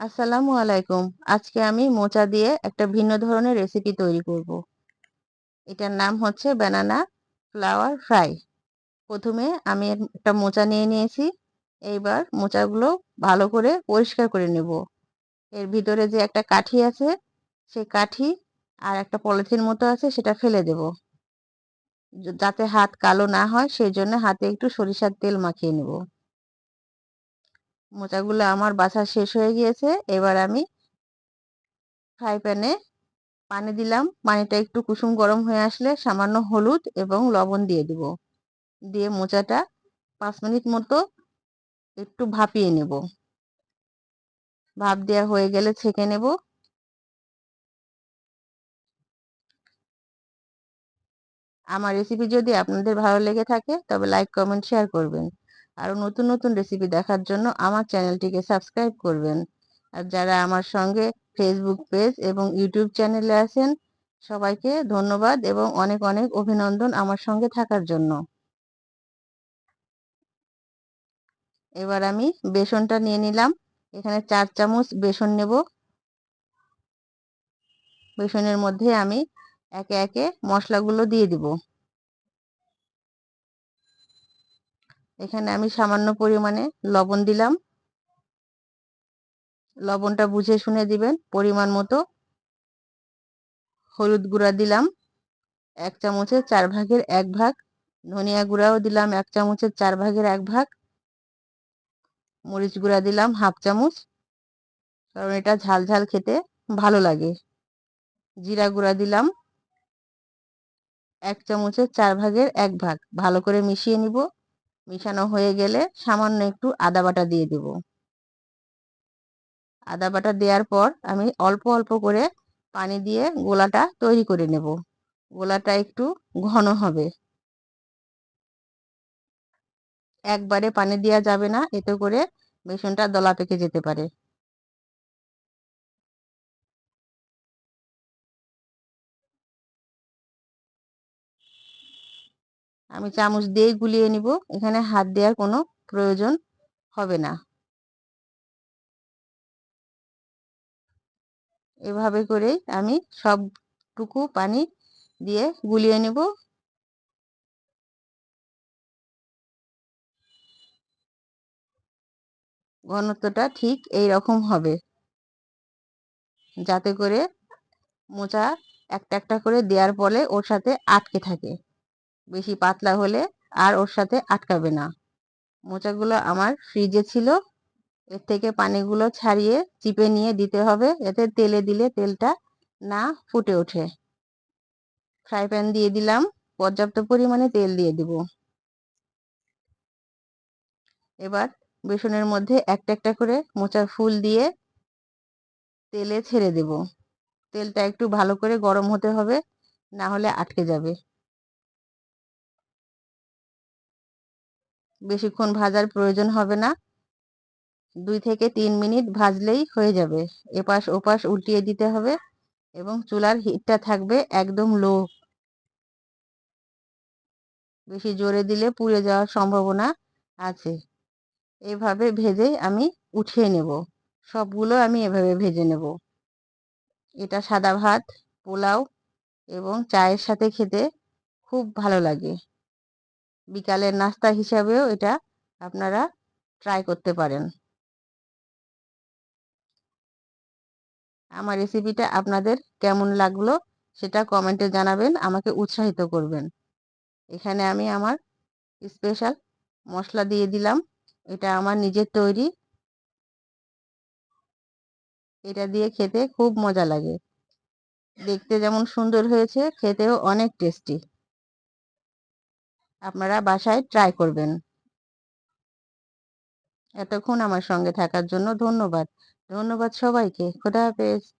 আসসালামু আলাইকুম। আজকে আমি মোচা দিয়ে একটা ভিন্ন ধরনের রেসিপি তৈরি করব। এটার নাম হচ্ছে ব্যানানা ফ্লাওয়ার ফ্রাই প্রথমে আমি একটা মোচা নিয়ে নিয়েছি। এইবার মোচাগুলো ভালো করে পরিষ্কার করে নেব। এর ভিতরে যে একটা কাঠি আছে সেই কাঠি আর একটা পলিথিন মতো আছে, সেটা ফেলে দেব। যাতে হাত কালো না হয় সেই জন্য হাতে একটু সরিষার তেল মাখিয়ে নেব। মোচাগুলো আমার বাছা শেষ হয়ে গিয়েছে। এবার আমি ফ্রাই প্যানে পানি দিলাম। পানিটা একটু কুসুম গরম হয়ে আসলে সামান্য হলুদ এবং লবণ দিয়ে দিব। দিয়ে মোচাটা পাঁচ মিনিট মতো একটু ভাপিয়ে নেব। ভাপ দেওয়া হয়ে গেলে ছেঁকে নেব। আমার রেসিপি যদি আপনাদের ভালো লেগে থাকে তবে লাইক কমেন্ট শেয়ার করবেন। আরও নতুন নতুন রেসিপি দেখার জন্য আমার চ্যানেলটিকে সাবস্ক্রাইব করবেন। আর যারা আমার সঙ্গে ফেসবুক পেজ এবং ইউটিউব চ্যানেলে আছেন, সবাইকে ধন্যবাদ এবং অনেক অনেক অভিনন্দন আমার সঙ্গে থাকার জন্য। এবার আমি বেসনটা নিয়ে নিলাম। এখানে চার চামচ বেসন নেব। বেসনের মধ্যে আমি একে একে মশলাগুলো দিয়ে দিব। এখানে আমি সামান্য পরিমাণে লবণ দিলাম। লবণটা বুঝে শুনে দিবেন, পরিমাণ মতো। হলুদ গুঁড়া দিলাম, এক চামচের চার ভাগের এক ভাগ। ধনিয়া গুঁড়াও দিলাম, এক চামচের চার ভাগের এক ভাগ। মরিচ গুঁড়া দিলাম, হাফ চামচ। কারণ এটা ঝাল ঝাল খেতে ভালো লাগে। জিরা গুঁড়া দিলাম, এক চামচের চার ভাগের এক ভাগ। ভালো করে মিশিয়ে নিব। মিশানো হয়ে গেলে সামান্য একটু আদা বাটা দিয়ে দেব। আদা বাটা দেওয়ার পর আমি অল্প অল্প করে পানি দিয়ে গোলাটা তৈরি করে নেব। গোলাটা একটু ঘন হবে। একবারে পানি দেওয়া যাবে না, এতে করে বেসনটা দলা পেকে যেতে পারে। আমি চামচ দিয়ে গুলিয়ে নিব। এখানে হাত দেওয়ার কোনো প্রয়োজন হবে না। এভাবে করেই আমি সবটুকু পানি দিয়ে গুলিয়ে নেব। ঘনত্বটা ঠিক এই রকম হবে। যাতে করে মোচা একটা একটা করে দেওয়ার ফলে ওর সাথে আটকে থাকে। বেশি পাতলা হলে আর ওর সাথে আটকাবে না। মোচাগুলো আমার ফ্রিজে ছিল। এর থেকে পানিগুলো ছাড়িয়ে চিপে নিয়ে দিতে হবে। এতে তেলে দিলে তেলটা না ফুটে ওঠে। ফ্রাই প্যান দিয়ে দিলাম। পর্যাপ্ত পরিমাণে তেল দিয়ে দিব। এবার বেসনের মধ্যে একটা একটা করে মোচার ফুল দিয়ে তেলে ছেড়ে দেব। তেলটা একটু ভালো করে গরম হতে হবে, না হলে আটকে যাবে। বেশিক্ষণ ভাজার প্রয়োজন হবে না। দুই থেকে তিন মিনিট ভাজলেই হয়ে যাবে। এপাশ ওপাশ উল্টিয়ে দিতে হবে এবং চুলার হিটটা থাকবে একদম লো। বেশি জোরে দিলে পুড়ে যাওয়ার সম্ভাবনা আছে। এভাবে ভেজে আমি উঠিয়ে নেব। সবগুলো আমি এভাবে ভেজে নেব। এটা সাদা ভাত, পোলাও এবং চায়ের সাথে খেতে খুব ভালো লাগে। বিকালের নাস্তা হিসাবেও এটা আপনারা ট্রাই করতে পারেন। আমার রেসিপিটা আপনাদের কেমন লাগল সেটা কমেন্টে জানাবেন, আমাকে উৎসাহিত করবেন। এখানে আমি আমার স্পেশাল মশলা দিয়ে দিলাম, এটা আমার নিজের তৈরি। এটা দিয়ে খেতে খুব মজা লাগে। দেখতে যেমন সুন্দর হয়েছে, খেতেও অনেক টেস্টি আপনারা বাসায় ট্রাই করবেন। এতক্ষণ আমার সঙ্গে থাকার জন্য ধন্যবাদ। ধন্যবাদ সবাইকে। খোদা হাফেজ।